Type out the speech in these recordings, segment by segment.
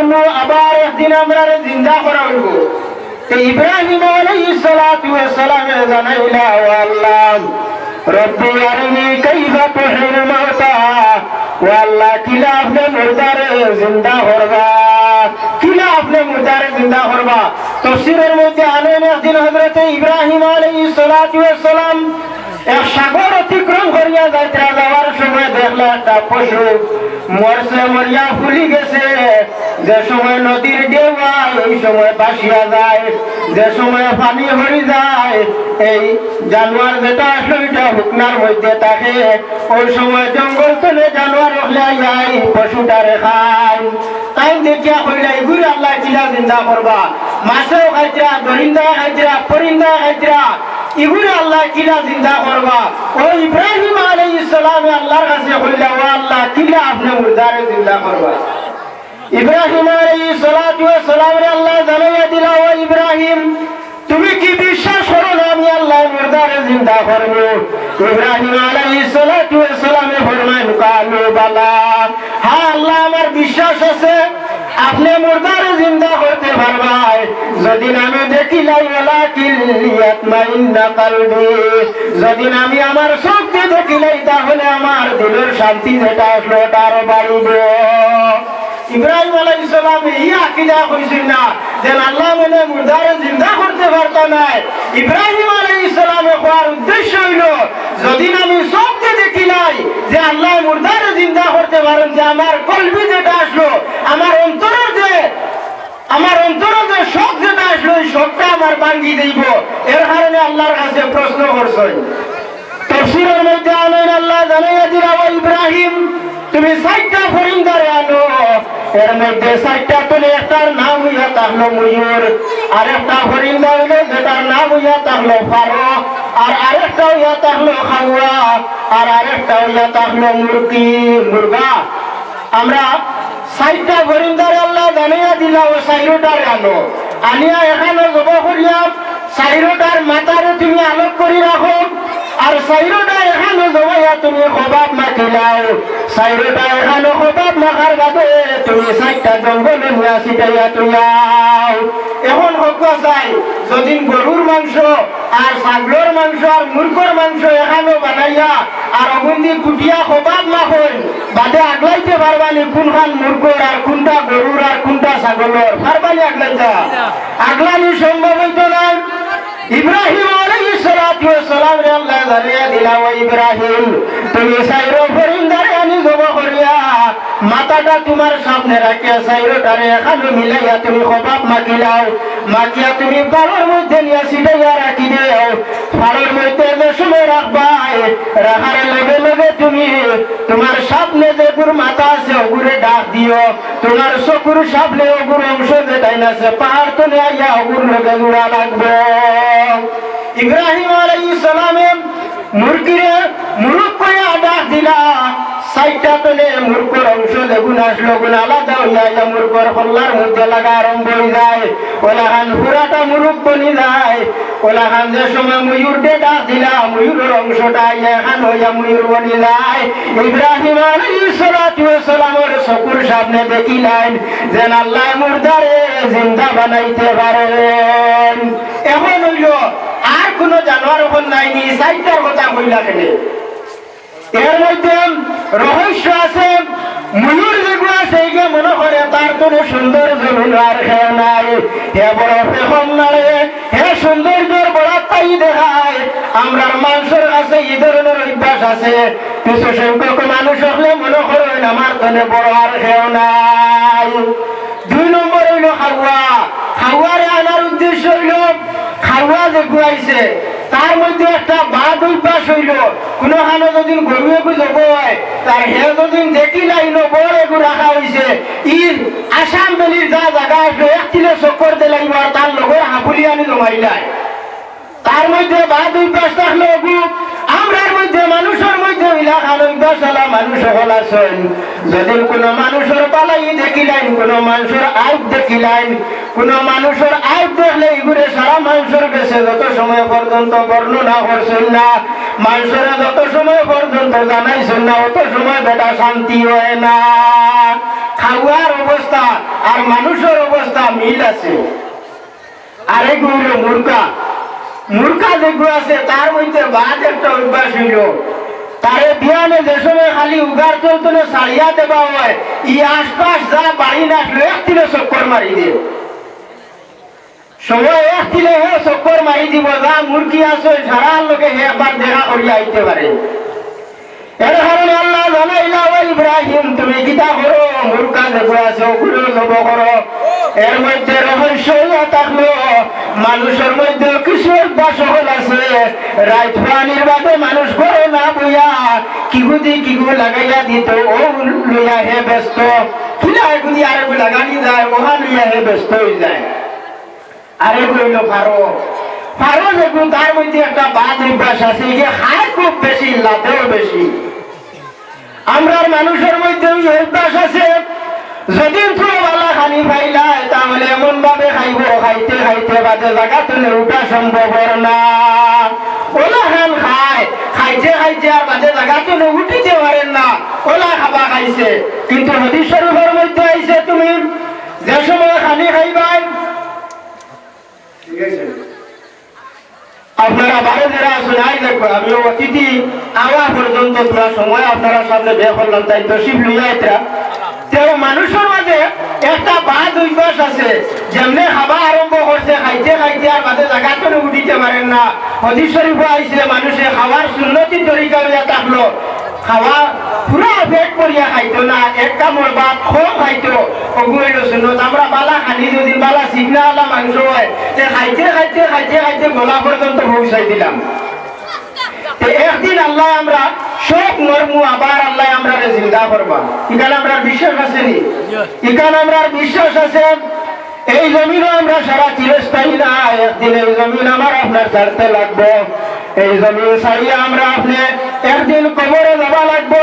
করব আবার একদিন আমরা জিন্দা করা হইব। ইব্রাহিম ও ও ইব্রাহিম সালাতু সালাম এক সাগর অতিক্রম করিয়া যাইতে যাওয়ার দেখল একটা পশু মরছে, মরিয়া ফুলি গেছে। যে সময় নদীর ঢেউ ওই সময় বাসিয়া যায়। যে সময় পানি হরি যায়, এই জানোয়ার যেটা এটা হুকনার মধ্যে থাকে। ওই সময় জঙ্গল চলে, জানোয়ার হলে যায় পশুটারে খায় তাই দেখিয়া হইলে এগুলি আল্লাহ চিলা জিন্দা করবা? মাছেও খাইতরা দরিন্দা খাইতরা পরিন্দা খাইতরা এগুলি আল্লাহ কিলা জিন্দা করবা? ও ইব্রাহিম আলাইহিস সালাম আল্লাহর কাছে কইলা ও আল্লাহ, কিলা আপনি মুর্দারে জিন্দা করবা? ইব্রাহিম আলাইহিস সালাতু সালাম আল্লাহ জানাইয়া দিলা, ও ইব্রাহিম, তুমি কি বিশ্বাস করো না আমি আল্লাহ মুর্দারে জিন্দা করব? ইব্রাহিম আলাইহিস সালাতু সালামে ফরমান কালু বালা। হ্যাঁ আল্লাহ, আমার বিশ্বাস আছে। আপনি মুর্দারে জিন্দা করতে পারবাই যদি আমি দেখি লাই ওলা কিলিয়াতমাইন্না কালবি। যদি আমি আমার শক্তি দেখি লাই তাহলে আমার দিলের শান্তি যেটা আসলো তার বাড়িবে। ইব্রাহিম আলাইহিস সালাম এই আকীদা কইছেন না যে আল্লাহ মনে মুর্দারে জিন্দা করতে পারত না। ইব্রাহিম আলাইহিস সালামের হওয়ার উদ্দেশ্য হইল, যদি আমি শক্তি দেখি নাই যে আল্লাহ মুর্দারে জিন্দা করতে পারেন, যে আমার কলবি যেটা আসলো আমার অন্তরে যে শোক যেটা আসলো, এই শোকটা আমার ভাঙ্গি দিব। এর কারণে আল্লাহর কাছে প্রশ্ন করছেন তফসিরের মধ্যে আনেন আল্লাহ জানাইয়া দিলা ইব্রাহিম, তুমি সাইটটা ফরিন্দারে আনো। এর মধ্যে সাইটটা তুলে একটার নাম হইয়া তাহলো ময়ূর, আর একটা ফরিন্দা হইল যেটার নাম হইয়া তাহলো ফারো, আর আরেকটা হইয়া তাহলো খাওয়া আর আরেকটা হইয়া তাহলো মুরগি, মুরগা। আমরা সাইটটা ফরিন্দারে আল্লাহ জানিয়া দিলা, ও সাইরোটার আনো আনিয়া এখানে জব করিয়া সাইরোটার মাথারে তুমি আলোক করি রাখো। আর সাইরোটা এখানে জমাইয়া তুমি খবাব মাখিলাও সাইরোটা এখানে খবাব মাখার বাদে তুমি সাইটটা জঙ্গলে নিয়ে ছিটাইয়া তুইয়াও। এখন হক চাই যদি গরুর মাংস আর ছাগলের মাংস আর মুরগর মাংস এখানে বানাইয়া আর অগুন্দি কুটিয়া খবাব মাখন। বাদে আগলাইতে পারবানি কোনখান মুরগর আর কোনটা গরুর আর কোনটা ছাগলের পারবানি আগলাইতা। আগলানি সম্ভব হইতো না ইব্রাহিম ওয়াস সালাম রে আল্লাহ জানিয়া দিলা ইব্রাহিম। তুমি আনি জব করিয়া মাথাটা তোমার সামনে রাখিয়া সাইরোটারে এখানে মিলাইয়া তুমি খবাব মাখিলাও মাখিয়া তুমি বাড়ির মধ্যে নিয়ে ছিটাইয়া রাখি দিও মধ্যে যে রাখবাই রাখার লগে লগে তুমি তোমার সামনে যে গুর মাথা আছে ওগুরে ডাক দিও। তোমার চকুর সামনে ওগুর অংশ যেটাই না আছে, পাহাড় তো আইয়া ওগুর লগে গুড়া লাগবে। ইব্রাহিম আলাইহিস সালামে মুরগিরে মুরুক করে ডাক দিলা। সাইটটা পেলে মূর্খর অংশ দেখুন, আসলো গুণ আলাদা হইয়া যা মূর্খর হল্লার মধ্যে লাগা আরম্ভ হয়ে যায়। ওলাহান পুরাটা মুরুখ বনি যায়। ওলাহান যে সময় ময়ূর ডে ডাক দিলা, ময়ূরের অংশটা এখান হইয়া ময়ূর বনি যায়। ইব্রাহিম আলাইহিস সালাতু ওয়াস সালামের চকুর সামনে দেখিলেন যে আল্লাহ মুর্দারে জিন্দা বানাইতে পারেন। এখন হইল কোন জানোয়ার ওখান নাইনি সাইটার কথা কইলা কেন এর মধ্যে রহস্য আছে, ময়ূর যেগুলো আছে এইগুলো মনে করে, তার কোনো সুন্দর জমিন খেয়ে নাই। হে বড় পেখম নাড়ে, হে সৌন্দর্যের বড় তাই দেখায়। আমরা মানুষের কাছে এই ধরনের অভ্যাস আছে। কিছু সংখ্যক মানুষ হলে মনে করেন, আমার তনে বড় আর খেয়েও নাই। দুই নম্বর হইল খাওয়া খাওয়ারে আনার উদ্দেশ্য হইল খাওয়া যে গুয়াইছে তার মধ্যে একটা বাদ অভ্যাস হইল। কোনো খানো যদি গরু এগু যাব হয় তার হে যদি দেখি লাইন বড় এগু রাখা হয়েছে ই আসাম বেলির যা জায়গা আসলো এক কিলো চক্কর দে লাগবে আর তার লগর হাঁপুলি আনি জমাইলাই তার মধ্যে বাদ অভ্যাস থাকল এগু আমরার মধ্যে মানুষের মধ্যে ইলাকার হলা মানুষ হল আছেন। যদি কোনো মানুষের পালাই দেখিলেন, কোনো মানুষের আইব দেখিলেন কোনো মানুষের আইব দেখলে এগুলো সারা মানুষের কাছে যত সময় পর্যন্ত বর্ণনা করছেন না, মানুষের যত সময় পর্যন্ত জানাইছেন না, অত সময় বেটা শান্তি হয় না। খাওয়ার অবস্থা আর মানুষের অবস্থা মিল আছে। আরেকগুলো হলো মুরগা মুরগা যেগুলো আছে, তার মধ্যে বাদ একটা অভ্যাস হইল। তারে বিয়ানে যে সময় খালি উগার চলতো না, সারিয়া দেওয়া হয় ই আশপাশ যা বাড়ি না একদিনে চক্কর মারি দিয়ে। সময় একদিনে হে চক্কর মারি দিব, যা মুরগি আছে ঝাড়ার লোকে হে একবার দেখা করিয়া আইতে পারে। এর আল্লাহ জানাইলা, ও ইব্রাহিম তুমি গীতা করো মুরগা যেগুলো আছে ওগুলো লব করো এর মধ্যে রহস্য থাকল মানুষের মধ্যে কিছু অভ্যাস হল আছে। রাইত পানির বাদে মানুষ করে না বইয়া কিগুদি কিগু লাগাইয়া দিত ও লইয়া হে ব্যস্ত। কিলা এগুলি আর লাগানি যায় ওহা লইয়া হে ব্যস্ত হয়ে যায়। আরেকগুলো হইল ফারো ফারো যেগুলো তার মধ্যে একটা বাদ অভ্যাস আছে যে হায় খুব বেশি লাভেও বেশি। আমরা মানুষের মধ্যে অভ্যাস আছে। যদি বালা খানি পাইলাই তাহলে এমন ভাবে খাইব, খাইতে খাইতে বাজে জায়গা তুলে উঠা সম্ভব না। ওলা খান খায়, খাইতে খাইতে আর বাজে জায়গা তুলে উঠিতে পারেন না। ওলা খাবা খাইছে, কিন্তু নদী স্বরূপের মধ্যে আইছে তুমি, যে সময় খানি খাইবাই ঠিক আছে আপনারা বারো যারা শোনাই দেখো আমি অতিথি আওয়া পর্যন্ত তোরা সময় আপনারা সামনে বের করলাম, তাই দশিব লইয়া এটা তেও মানুষের মাঝে একটা বাদ অভ্যাস আছে, যেমনে খাবা আরম্ভ করছে, খাইতে খাইতে আর মাঝে জায়গা তো উঠিতে পারেন না। হদিস শরীফ আইছে, মানুষে খাওয়ার সুন্নতি তরিকা লইয়া থাকল। খাওয়া, পুরা করিয়া খাইতো না এক কামড় বা খাইতো। আমরা বালা খানি যদি বালা চিকনা আলা মাংস হয়। খাইতে খাইতে খাইতে খাইতে গলা পর্যন্ত পৌঁছাই দিলাম। একদিন আল্লাহ আমরা, সব মর্মু আবার আল্লাহ আমরা জিন্দা করবা আমরা বিশ্বাস আছে নি? এখানে আমরা বিশ্বাস আছে, এই জমিনও আমরা সারা চিরস্থায়ী না, একদিন এই জমিন আমার আপনার ছাড়তে লাগবো। এই জমিন ছাড়িয়ে আমরা আপনি একদিন কবরে যাবা লাগবো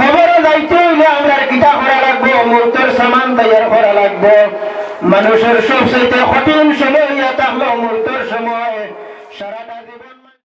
কবরে যাইতে হইলে আমরা কিতা করা লাগবো মূর্তের সামান তৈয়ার করা লাগবো মানুষের সবচেয়ে কঠিন সময়